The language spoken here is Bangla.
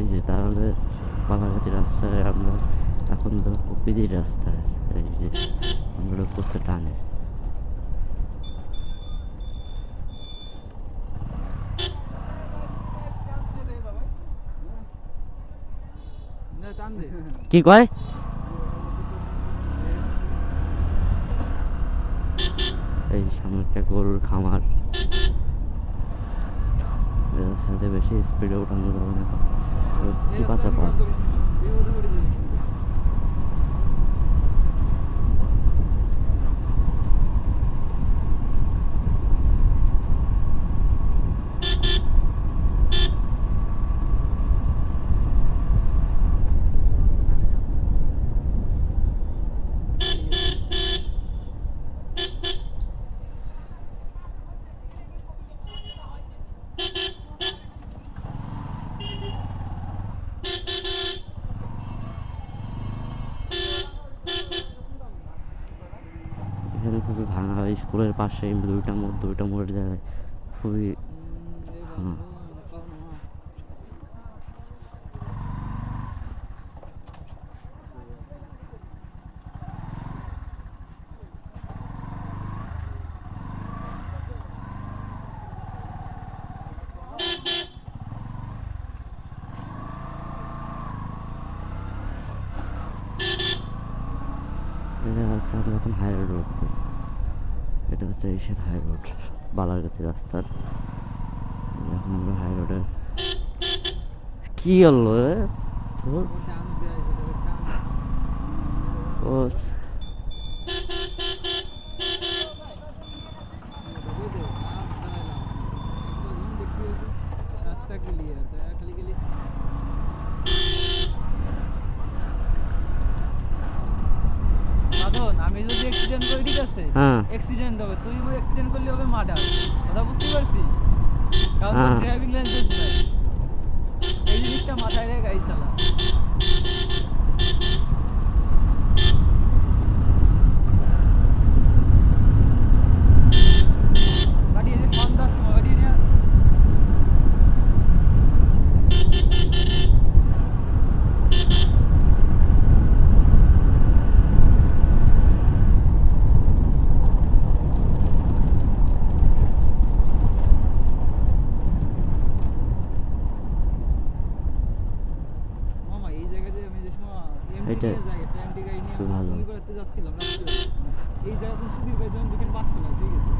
এই যে তাহলে বালাঘাটি রাস্তায় আমরা এখন তো কপিদির রাস্তায়, এই যে আমরা করছে টানে। কি কয়? এই সামনে একটা গরুর খামার। সাথে বেশি স্পিডে উঠানো যাবে না। 그, 집 와서 봐. এখানে খুবই ভাঙা স্কুলের পাশে দুইটা মোড় দুইটা মোড়ের জায়গায় খুবই হ্যাঁ। এটা হচ্ছে আমাদের এখন হাই রোড এটা হচ্ছে এশিয়ার হাই রোড বালারগাতি রাস্তার এখন আমরা হাই রোডে কি হলো? তোর সাধন আমি যদি অ্যাক্সিডেন্ট করি ঠিক আছে? হ্যাঁ। অ্যাক্সিডেন্ট হবে তুই অ্যাক্সিডেন্ট করলে হবে মার্ডার কথা বুঝতে পারছিস? কারণ হ্যাঁ। ড্রাইভিং লাইসেন্স নাই। এই জিনিসটা মাথায় রেখে গাড়ি চালা গাড়ি এই যে সন্ধ্যার সময় গাড়ি নিয়ে মামা এই জায়গাতে আমি যে সময় এমডি এটা ভালো। এই জায়গা সুবীর ভাই যখন দেখেন না ঠিক আছে